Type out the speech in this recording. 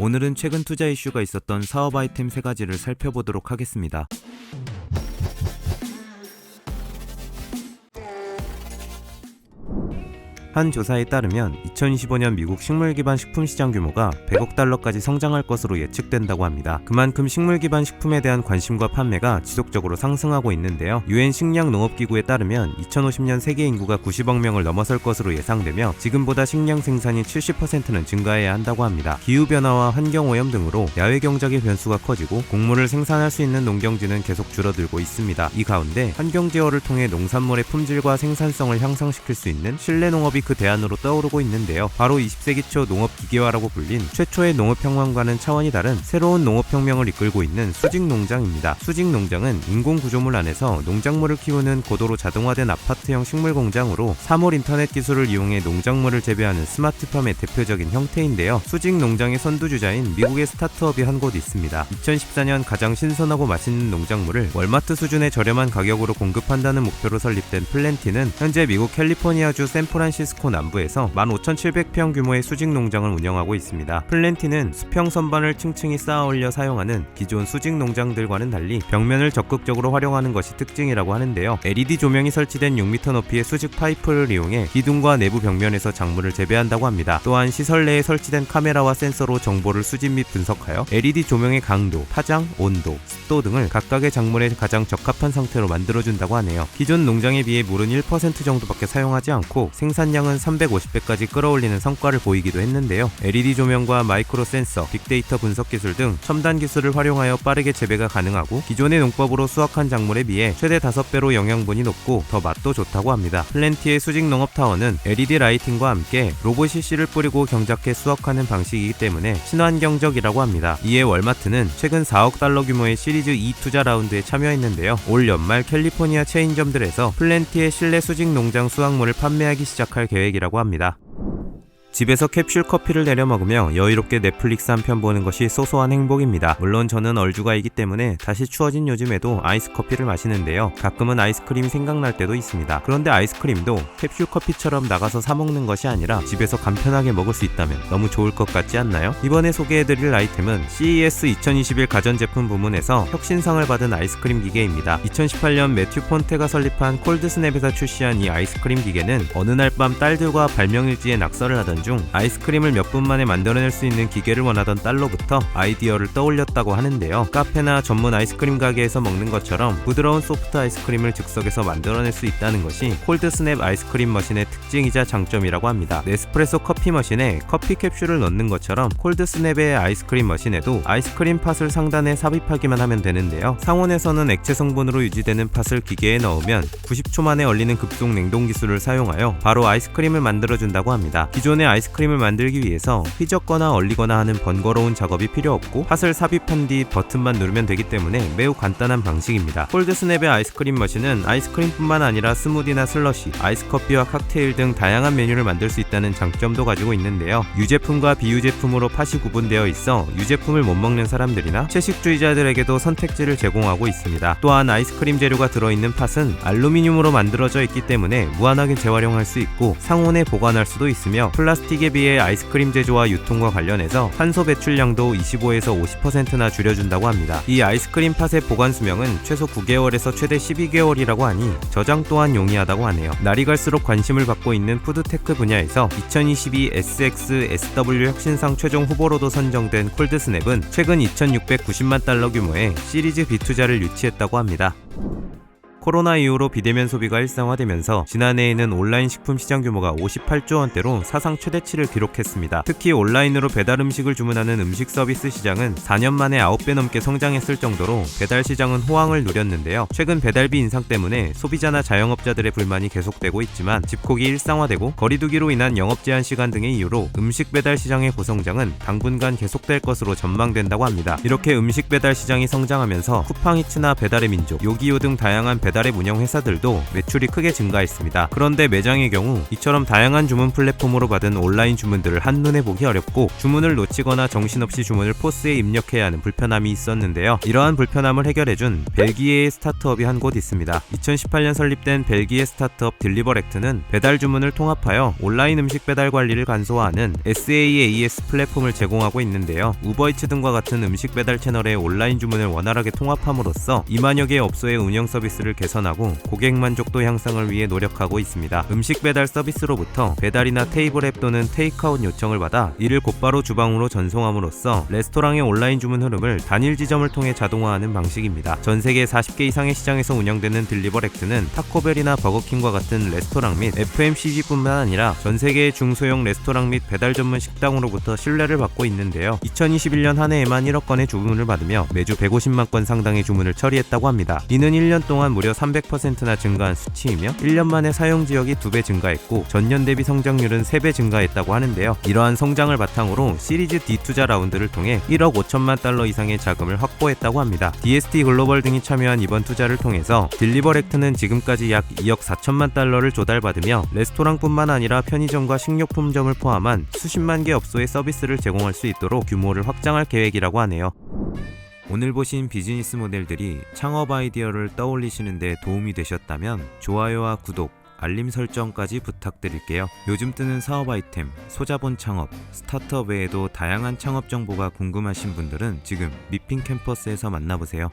오늘은 최근 투자 이슈가 있었던 사업 아이템 세 가지를 살펴보도록 하겠습니다. 한 조사에 따르면 2025년 미국 식물 기반 식품 시장 규모가 100억 달러까지 성장할 것으로 예측된다고 합니다. 그만큼 식물 기반 식품에 대한 관심과 판매가 지속적으로 상승하고 있는데요. 유엔 식량 농업 기구에 따르면 2050년 세계 인구가 90억 명을 넘어설 것으로 예상되며 지금보다 식량 생산이 70%는 증가해야 한다고 합니다. 기후 변화와 환경 오염 등으로 야외 경작의 변수가 커지고 곡물을 생산할 수 있는 농경지는 계속 줄어들고 있습니다. 이 가운데 환경 제어를 통해 농산물의 품질과 생산성을 향상시킬 수 있는 실내 농업이 그 대안으로 떠오르고 있는데요. 바로 20세기 초 농업 기계화라고 불린 최초의 농업혁명과는 차원이 다른 새로운 농업혁명을 이끌고 있는 수직 농장입니다. 수직 농장은 인공 구조물 안에서 농작물을 키우는 고도로 자동화된 아파트형 식물 공장으로 3월 인터넷 기술을 이용해 농작물을 재배하는 스마트팜의 대표적인 형태인데요. 수직 농장의 선두주자인 미국의 스타트업이 한 곳 있습니다. 2014년 가장 신선하고 맛있는 농작물을 월마트 수준의 저렴한 가격으로 공급한다는 목표로 설립된 플랜티는 현재 미국 캘리포니아주 샌프란시스코 남부에서 15,700평 규모의 수직 농장을 운영하고 있습니다. 플랜티는 수평 선반을 층층이 쌓아 올려 사용하는 기존 수직 농장들과는 달리 벽면을 적극적으로 활용하는 것이 특징이라고 하는데요. LED 조명이 설치된 6m 높이의 수직 파이프를 이용해 기둥과 내부 벽면에서 작물을 재배한다고 합니다. 또한 시설 내에 설치된 카메라와 센서로 정보를 수집 및 분석하여 LED 조명의 강도, 파장, 온도, 습도 등을 각각의 작물에 가장 적합한 상태로 만들어준다고 하네요. 기존 농장에 비해 물은 1% 정도밖에 사용하지 않고 생산량 은 350배까지 끌어올리는 성과를 보이기도 했는데요. LED 조명과 마이크로 센서, 빅데이터 분석 기술 등 첨단 기술을 활용하여 빠르게 재배가 가능하고 기존의 농법으로 수확한 작물에 비해 최대 5배로 영양분이 높고 더 맛도 좋다고 합니다. 플랜티의 수직 농업 타워는 LED 라이팅과 함께 로봇이 씨를 뿌리고 경작해 수확하는 방식이기 때문에 친환경적이라고 합니다. 이에 월마트는 최근 4억 달러 규모의 시리즈 2 투자 라운드에 참여했는데요. 올 연말 캘리포니아 체인점들에서 플랜티의 실내 수직 농장 수확물을 판매하기 시작할 계획 이라고 합니다. 집에서 캡슐 커피를 내려 먹으며 여유롭게 넷플릭스 한 편 보는 것이 소소한 행복입니다. 물론 저는 얼주가이기 때문에 다시 추워진 요즘에도 아이스 커피를 마시는데요. 가끔은 아이스크림이 생각날 때도 있습니다. 그런데 아이스크림도 캡슐 커피처럼 나가서 사 먹는 것이 아니라 집에서 간편하게 먹을 수 있다면 너무 좋을 것 같지 않나요? 이번에 소개해드릴 아이템은 CES 2021 가전제품 부문에서 혁신상을 받은 아이스크림 기계입니다. 2018년 매튜 폰테가 설립한 콜드스냅에서 출시한 이 아이스크림 기계는 어느 날 밤 딸들과 발명일지에 낙서를 하던 중 아이스크림을 몇 분 만에 만들어낼 수 있는 기계를 원하던 딸로부터 아이디어를 떠올렸다고 하는데요. 카페나 전문 아이스크림 가게에서 먹는 것처럼 부드러운 소프트 아이스크림을 즉석에서 만들어낼 수 있다는 것이 콜드 스냅 아이스크림 머신의 특징이자 장점이라고 합니다. 네스프레소 커피 머신에 커피 캡슐을 넣는 것처럼 콜드 스냅의 아이스크림 머신에도 아이스크림 팥을 상단에 삽입하기만 하면 되는데요. 상온에서는 액체 성분으로 유지되는 팥을 기계에 넣으면 90초 만에 얼리는 급속 냉동 기술을 사용하여 바로 아이스크림을 만들어준다고 합니다. 기존의 아이스크림을 만들기 위해서 휘젓거나 얼리거나 하는 번거로운 작업이 필요 없고 팥을 삽입한 뒤 버튼만 누르면 되기 때문에 매우 간단한 방식입니다. 콜드스냅의 아이스크림 머신은 아이스크림뿐만 아니라 스무디나 슬러시, 아이스커피와 칵테일 등 다양한 메뉴를 만들 수 있다는 장점도 가지고 있는데요. 유제품과 비유제품으로 팥이 구분되어 있어 유제품을 못 먹는 사람들이나 채식주의자들에게도 선택지를 제공하고 있습니다. 또한 아이스크림 재료가 들어있는 팥은 알루미늄으로 만들어져 있기 때문에 무한하게 재활용할 수 있고 상온에 보관할 수도 있으며 플라스틱 에 비해 아이스크림 제조와 유통과 관련해서 탄소 배출량도 25에서 50%나 줄여준다고 합니다. 이 아이스크림 팥의 보관 수명은 최소 9개월에서 최대 12개월이라고 하니 저장 또한 용이하다고 하네요. 날이 갈수록 관심을 받고 있는 푸드테크 분야에서 2022 SX SW 혁신상 최종 후보로도 선정된 콜드스냅은 최근 2,690만 달러 규모의 시리즈 B 투자를 유치했다고 합니다. 코로나 이후로 비대면 소비가 일상화되면서 지난해에는 온라인 식품 시장 규모가 58조 원대로 사상 최대치를 기록했습니다. 특히 온라인으로 배달 음식을 주문하는 음식 서비스 시장은 4년 만에 9배 넘게 성장했을 정도로 배달 시장은 호황을 누렸는데요. 최근 배달비 인상 때문에 소비자나 자영업자들의 불만이 계속되고 있지만 집콕이 일상화되고 거리두기로 인한 영업 제한 시간 등의 이유로 음식 배달 시장의 고성장은 당분간 계속될 것으로 전망된다고 합니다. 이렇게 음식 배달 시장이 성장하면서 쿠팡이츠나 배달의 민족, 요기요 등 다양한 배달 배달앱 운영 회사들도 매출이 크게 증가했습니다. 그런데 매장의 경우 이처럼 다양한 주문 플랫폼으로 받은 온라인 주문들을 한눈에 보기 어렵고 주문을 놓치거나 정신없이 주문을 포스에 입력해야 하는 불편함이 있었는데요. 이러한 불편함을 해결해준 벨기에의 스타트업이 한 곳 있습니다. 2018년 설립된 벨기에 스타트업 딜리버렉트는 배달 주문을 통합하여 온라인 음식 배달 관리를 간소화하는 SaaS 플랫폼을 제공하고 있는데요. 우버이츠 등과 같은 음식 배달 채널의 온라인 주문을 원활하게 통합함으로써 2만여 개의 업소의 운영 서비스를 개선하고 고객 만족도 향상을 위해 노력하고 있습니다. 음식 배달 서비스로부터 배달이나 테이블 앱 또는 테이크아웃 요청을 받아 이를 곧바로 주방으로 전송함으로써 레스토랑의 온라인 주문 흐름을 단일 지점을 통해 자동화하는 방식입니다. 전 세계 40개 이상의 시장에서 운영되는 딜리버렉트는 타코벨이나 버거킹과 같은 레스토랑 및 FMCG뿐만 아니라 전 세계의 중소형 레스토랑 및 배달 전문 식당으로부터 신뢰를 받고 있는데요. 2021년 한 해에만 1억 건의 주문을 받으며 매주 150만 건 상당의 주문을 처리했다고 합니다. 이는 1년 동안 무려 300%나 증가한 수치이며 1년 만에 사용 지역이 2배 증가했고 전년 대비 성장률은 3배 증가했다고 하는데요. 이러한 성장을 바탕으로 시리즈 D 투자 라운드를 통해 1억 5천만 달러 이상의 자금을 확보했다고 합니다. DST 글로벌 등이 참여한 이번 투자를 통해서 딜리버렉트는 지금까지 약 2억 4천만 달러를 조달받으며 레스토랑뿐만 아니라 편의점과 식료품점을 포함한 수십만 개 업소의 서비스를 제공할 수 있도록 규모를 확장할 계획이라고 하네요. 오늘 보신 비즈니스 모델들이 창업 아이디어를 떠올리시는데 도움이 되셨다면 좋아요와 구독, 알림 설정까지 부탁드릴게요. 요즘 뜨는 사업 아이템, 소자본 창업, 스타트업 외에도 다양한 창업 정보가 궁금하신 분들은 지금 미핑 캠퍼스에서 만나보세요.